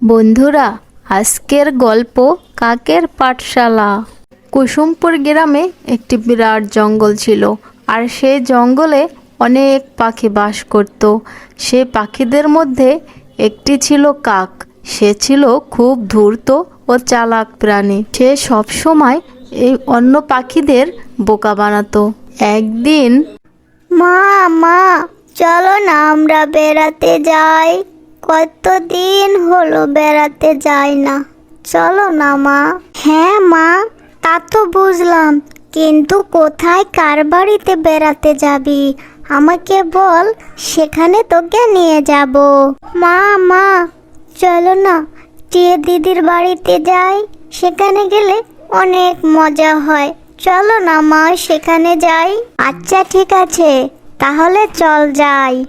বন্ধুরা, আজকের গল্প কাকের পাঠশালা? কুসুমপুর গ্রামে একটি বিরাট জঙ্গল ছিল, আর সেই জঙ্গলে অনেক পাখি বাস করত। সে পাখিদের মধ্যে একটি ছিল কাক। সে ছিল খুব ধূর্ত ও চালাক প্রাণী। সে সবসময় এই অন্য পাখিদের বোকা বানাতো। একদিন মা মা, চলো না, আমরা বেড়াতে যাই। কতদিন হলো বেড়াতে যাই না? চলো না, মা। হ্যাঁ মা, তা তো বুঝলাম। কিন্তু কোথায় কার বাড়িতে বেড়াতে যাবি? আমাকে বল, সেখানে তোকে নিয়ে যাব। মা মা, চলো না। টিয়ে দিদির বাড়িতে যাই, সেখানে গেলে অনেক মজা হয়। চলো না, মা, সেখানে যাই। আচ্ছা ঠিক আছে। তাহলে চল যাই।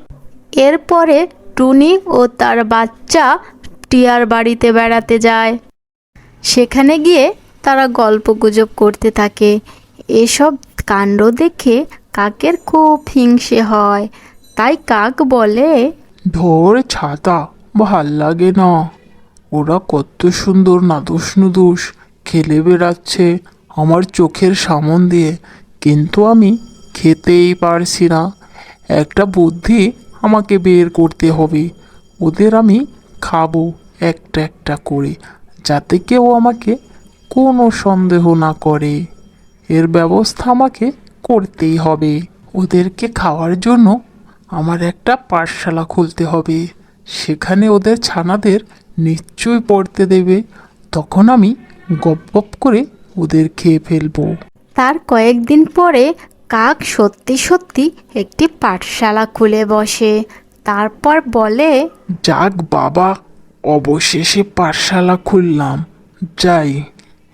এরপরে টুনি ও তার বাচ্চা টিয়ার বাড়িতে বেড়াতে যায়। সেখানে গিয়ে তারা গল্প গুজব করতে থাকে। এসব কাণ্ড দেখে কাকের খুব হিংসে হয়। তাই কাক বলে, ধর ছাতা, ভালো লাগে না। ওরা কত সুন্দর নাদুস নুদুস খেলে বেড়াচ্ছে আমার চোখের সামন দিয়ে। কিন্তু আমি খেতেই পারছি না। একটা বুদ্ধি আমাকে বের করতে হবে। ওদের আমি খাব একটা একটা করে, যাতে কেউ আমাকে কোনো সন্দেহ না করে। এর ব্যবস্থা আমাকে করতেই হবে। ওদেরকে খাওয়ার জন্য আমার একটা পাঠশালা খুলতে হবে। সেখানে ওদের ছানাদের নিশ্চয়ই পড়তে দেবে। তখন আমি গপ গপ করে ওদের খেয়ে ফেলব। তার কয়েকদিন পরে কাক সত্যি সত্যি একটি পাঠশালা খুলে বসে। তারপর বলে, যাক বাবা, অবশেষে পাঠশালা খুললাম। যাই,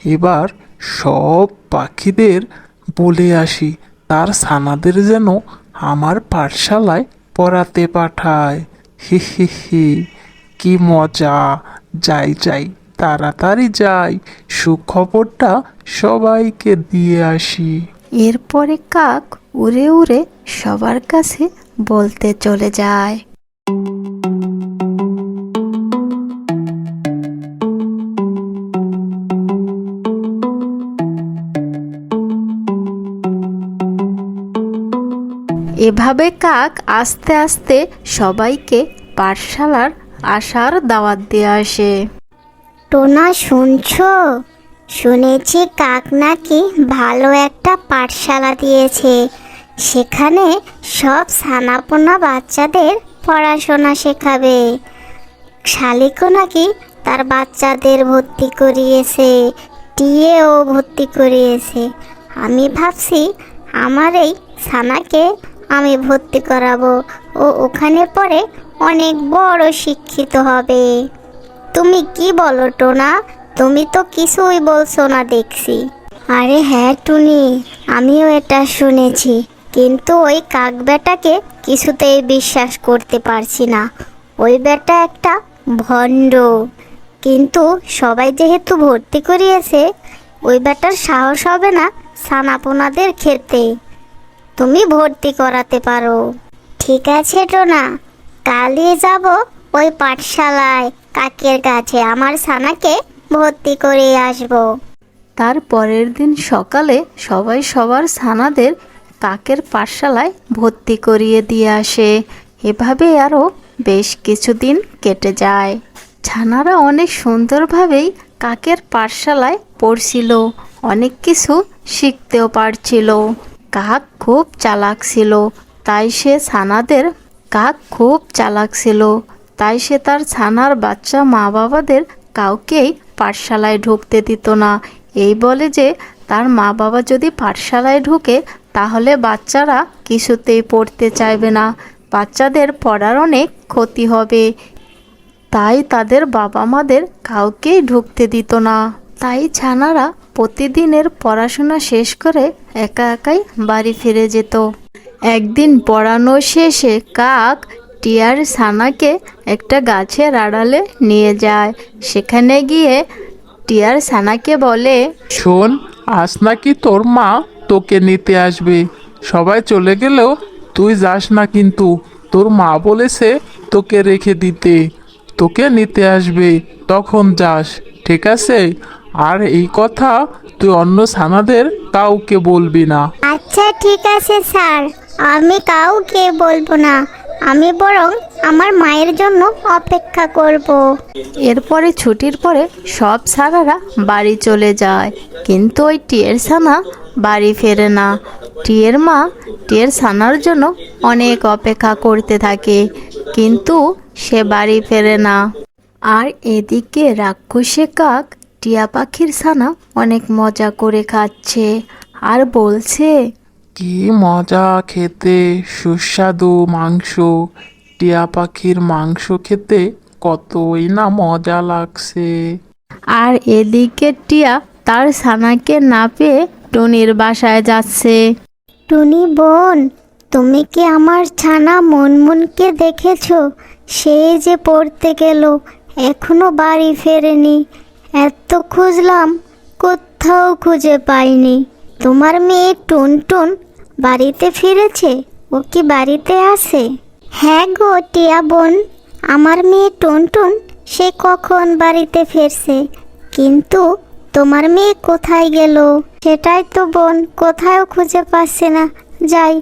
এবার সব পাখিদের বলে আসি, তার সানাদের যেন আমার পাঠশালায় পড়াতে পাঠায়। হি হি হি, কি মজা। যাই যাই, তাড়াতাড়ি যাই, সুখবরটা সবাইকে দিয়ে আসি। এরপরে কাক উড়ে উড়ে সবার কাছে বলতে চলে যায়। এভাবে কাক আস্তে আস্তে সবাইকে পাঠশালার আসার দাওয়াত দিয়ে আসে। টোনা, শুনছো? শুনেছি কাক নাকি ভালো একটা পাঠশালা দিয়েছে। সেখানে সব সানাপোনা বাচ্চাদের পড়াশোনা শেখাবে। শালিকও নাকি তার বাচ্চাদের ভর্তি করিয়েছে টিয়েও ভর্তি করিয়েছে। আমি ভাবছি আমার এই সানাকে আমি ভর্তি করাবো ও ওখানে পড়ে অনেক বড় শিক্ষিত হবে। তুমি কি বলো, টোনা? তুমি তো কিছুই বলছো না, দেখছি। আরে হ্যাঁ টুনি, আমিও এটা শুনেছি। কিন্তু ওই কাক বেটাকে কিছুতেই বিশ্বাস করতে পারছি না। ওই বেটা একটা ভণ্ড। কিন্তু সবাই যেহেতু ভর্তি করিয়েছে, ওই বেটার সাহস হবে না সানাপোনাদের খেতে। তুমি ভর্তি করাতে পারো। ঠিক আছে, টোনা। কালই যাব ওই পাঠশালায় কাকের কাছে। আমার সানাকে ভর্তি করে আসব। তার পরের দিন সকালে সবাই সবার ছানাদের কাকের পাঠশালায় ভর্তি করিয়ে দিয়ে আসে। এভাবে আরও বেশ কিছুদিন কেটে যায়। ছানারা অনেক সুন্দরভাবেই কাকের পাঠশালায় পড়ছিল, অনেক কিছু শিখতেও পারছিল। কাক খুব চালাক ছিল, তাই সে ছানাদের কাক খুব চালাক ছিল, তাই সে তার ছানার বাচ্চা মা বাবাদের কাউকেই পাঠশালায় ঢুকতে দিত না। এই বলে যে, তার মা বাবা যদি পাঠশালায় ঢুকে, তাহলে বাচ্চারা কিছুতেই পড়তে চাইবে না। বাচ্চাদের পড়ার অনেক ক্ষতি হবে। তাই তাদের বাবা মাদের কাউকেই ঢুকতে দিত না। তাই ছানারা প্রতিদিনের পড়াশোনা শেষ করে একা একাই বাড়ি ফিরে যেত। একদিন পড়ানো শেষে কাক টিয়ার সানাকে একটা গাছের আড়ালে নিয়ে যায়। সেখানে গিয়ে টিয়ার সানাকে বলে শোন আজ নাকি তোর মা তোকে নিতে আসবে। সবাই চলে গেলেও তুই যাস না কিন্তু। তোর মা বলেছে তোকে রেখে দিতে। তোকে নিতে আসবে তখন যাস ঠিক আছে? আর এই কথা তুই অন্য সানাদের কাউকে বলবি না। আচ্ছা ঠিক আছে স্যার। আমি কাউকে বলব না। আমি বরং আমার মায়ের জন্য অপেক্ষা করব। এরপরে ছুটির পরে সব সারারা বাড়ি চলে যায়। কিন্তু ওই টিয়ের ছানা বাড়ি ফেরে না। টিয়ের মা টিয়ের ছানার জন্য অনেক অপেক্ষা করতে থাকে। কিন্তু সে বাড়ি ফেরে না। আর এদিকে রাক্ষসে কাক টিয়া পাখির ছানা অনেক মজা করে খাচ্ছে। আর বলছে কি মজা খেতে? সুস্বাদু মাংস। টিয়া পাখির মাংস খেতে কতই না মজা লাগছে। আর এদিকে টিয়া তার ছানাকে না পেয়ে টুনির বাসায় যাচ্ছে। টুনি বোন তুমি কি আমার ছানা মনমনকে দেখেছ? সে যে পড়তে গেল এখনও বাড়ি ফেরেনি। এত খুঁজলাম কোথাও খুঁজে পাইনি। তোমার মেয়ে টুনটুন বাড়িতে ফিরেছে? ও কি বাড়িতে আছে? হ্যাঁ গো টিয়া বোন আমার মেয়ে টুনটুন সে কখন বাড়িতে ফিরছে? কিন্তু তোমার মেয়ে কোথায় গেল? সেটাই তো বোন কোথাও খুঁজে পাচ্ছে না। যাই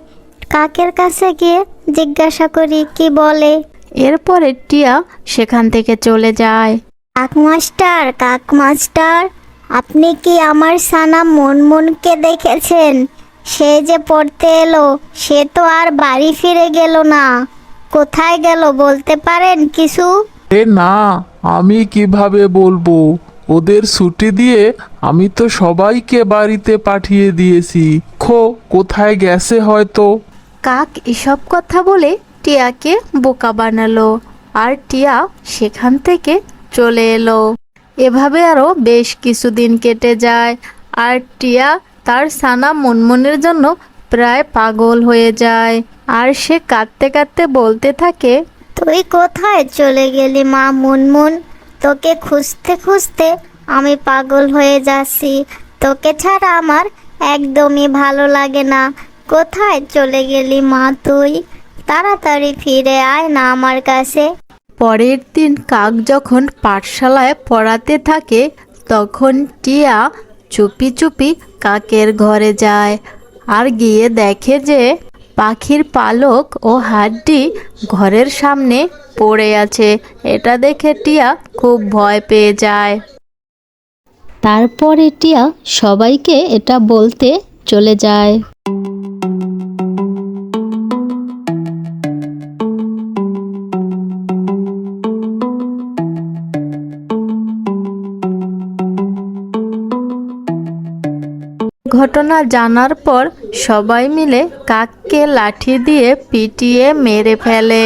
কাকের কাছে গিয়ে জিজ্ঞাসা করি কি বলে? এরপরে টিয়া সেখান থেকে চলে যায়। কাক মাস্টার কাক মাস্টার আপনি কি আমার সানা মনমনকে দেখেছেন? সে যে পড়তে এলো সে তো আর বাড়ি ফিরে গেল না। কোথায় গেল বলতে পারেন কিছু? এ না আমি কীভাবে বলব? ওদের ছুটি দিয়ে আমি তো সবাইকে বাড়িতে পাঠিয়ে দিয়েছি। খো কোথায় গেছে হয়তো? কাক এসব কথা বলে টিয়াকে বোকা বানালো আর টিয়া সেখান থেকে চলে এলো। এভাবে আরও বেশ কিছুদিন কেটে যায় আর টিয়া তার সানা মনমনের জন্য প্রায় পাগল হয়ে যায়। আর সে কাঁদতে কাঁদতে বলতে থাকে তুই কোথায় চলে গেলি মা মুনমুন? তোকে খুঁজতে খুঁজতে আমি পাগল হয়ে যাচ্ছি। তোকে ছাড়া আমার একদমই ভালো লাগে না। কোথায় চলে গেলি মা তুই? তাড়াতাড়ি ফিরে আয় না আমার কাছে। পরের দিন কাক যখন পাঠশালায় পড়াতে থাকে তখন টিয়া চুপি চুপি কাকের ঘরে যায় আর গিয়ে দেখে যে পাখির পালক ও হাড্ডি ঘরের সামনে পড়ে আছে। এটা দেখে টিয়া খুব ভয় পেয়ে যায়। তারপরে টিয়া সবাইকে এটা বলতে চলে যায়। ঘটনা জানার পর সবাই মিলে কাককে লাঠি দিয়ে পিটিয়ে মেরে ফেলে।